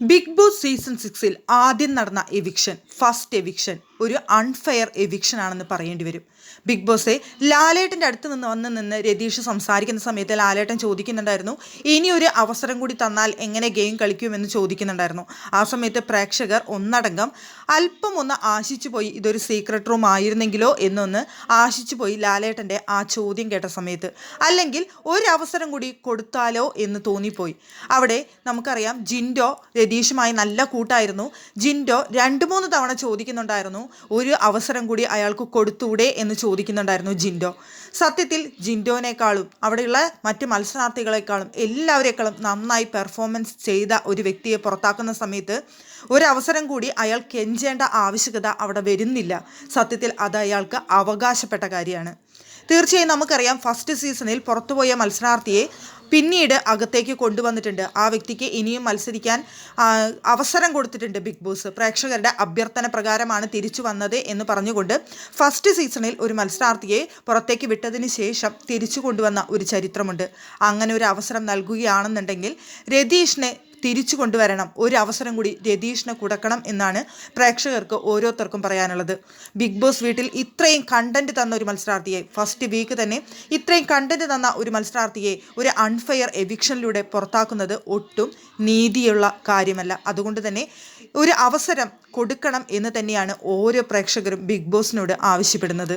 Big boss season സിക്സിൽ ആദ്യം നടന്ന എവിക്ഷൻ ഫസ്റ്റ് എവിക്ഷൻ ഒരു അൺഫെയർ എവിക്ഷൻ ആണെന്ന് പറയേണ്ടി വരും. ബിഗ് ബോസെ ലാലേട്ടന്റെ അടുത്ത് നിന്ന് വന്ന് നിന്ന് രതീഷ് സംസാരിക്കുന്ന സമയത്ത് ലാലേട്ടൻ ചോദിക്കുന്നുണ്ടായിരുന്നു ഇനി ഒരു അവസരം കൂടി തന്നാൽ എങ്ങനെ ഗെയിം കളിക്കുമെന്ന് ചോദിക്കുന്നുണ്ടായിരുന്നു. ആ സമയത്ത് പ്രേക്ഷകർ ഒന്നടങ്കം അല്പം ഒന്ന് ആശിച്ചു പോയി ഇതൊരു സീക്രട്ട് റൂം ആയിരുന്നെങ്കിലോ? എന്നൊന്ന് ആശിച്ചു പോയി ലാലേട്ടന്റെ ആ ചോദ്യം കേട്ട സമയത്ത്. അല്ലെങ്കിൽ ഒരു അവസരം കൂടി കൊടുത്താലോ എന്ന് തോന്നിപ്പോയി. അവിടെ നമുക്കറിയാം ജിൻഡോ രതീഷുമായി നല്ല കൂട്ടായിരുന്നു. ജിൻഡോ രണ്ട് മൂന്ന് തവണ ചോദിക്കുന്നുണ്ടായിരുന്നു. ഒരു അവസരം കൂടി അയാൾക്ക് കൊടുത്തൂടെ എന്ന് ചോദിക്കുന്നുണ്ടായിരുന്നു ജിൻഡോ. സത്യത്തിൽ ജിൻഡോനേക്കാളും അവിടെയുള്ള മറ്റ് മത്സരാർത്ഥികളെക്കാളും എല്ലാവരെക്കാളും നന്നായി പെർഫോമൻസ് ചെയ്ത ഒരു വ്യക്തിയെ പുറത്താക്കുന്ന സമയത്ത് ഒരവസരം കൂടി അയാൾ കെഞ്ചേണ്ട ആവശ്യകത അവിടെ വരുന്നില്ല. സത്യത്തിൽ അത് അയാൾക്ക് അവകാശപ്പെട്ട കാര്യമാണ്. തീർച്ചയായും നമുക്കറിയാം ഫസ്റ്റ് സീസണിൽ പുറത്തുപോയ മത്സരാർത്ഥിയെ പിന്നീട് അകത്തേക്ക് കൊണ്ടുവന്നിട്ടുണ്ട്. ആ വ്യക്തിക്ക് ഇനിയും മത്സരിക്കാൻ അവസരം കൊടുത്തിട്ടുണ്ട് ബിഗ് ബോസ്. പ്രേക്ഷകരുടെ അഭ്യർത്ഥന പ്രകാരമാണ് തിരിച്ചു വന്നത് എന്ന് പറഞ്ഞുകൊണ്ട് ഫസ്റ്റ് സീസണിൽ ഒരു മത്സരാർത്ഥിയെ പുറത്തേക്ക് വിട്ടതിന് ശേഷം തിരിച്ചു കൊണ്ടുവന്ന ഒരു ചരിത്രമുണ്ട്. അങ്ങനെ ഒരു അവസരം നൽകുകയാണെന്നുണ്ടെങ്കിൽ രതീഷിനെ തിരിച്ചു കൊണ്ടുവരണം. ഒരു അവസരം കൂടി രതീഷിനെ കൊടുക്കണം എന്നാണ് പ്രേക്ഷകർക്ക് ഓരോരുത്തർക്കും പറയാനുള്ളത്. ബിഗ് ബോസ് വീട്ടിൽ ഇത്രയും കണ്ടന്റ് തന്ന ഒരു മത്സരാർത്ഥിയെ ഫസ്റ്റ് വീക്ക് തന്നെ ഇത്രയും കണ്ടന്റ് തന്ന ഒരു മത്സരാർത്ഥിയെ ഒരു അൺഫെയർ എവിക്ഷനിലൂടെ പുറത്താക്കുന്നത് ഒട്ടും നീതിയുള്ള കാര്യമല്ല. അതുകൊണ്ട് തന്നെ ഒരു അവസരം കൊടുക്കണം എന്ന് തന്നെയാണ് ഓരോ പ്രേക്ഷകരും ബിഗ് ബോസിനോട് ആവശ്യപ്പെടുന്നത്.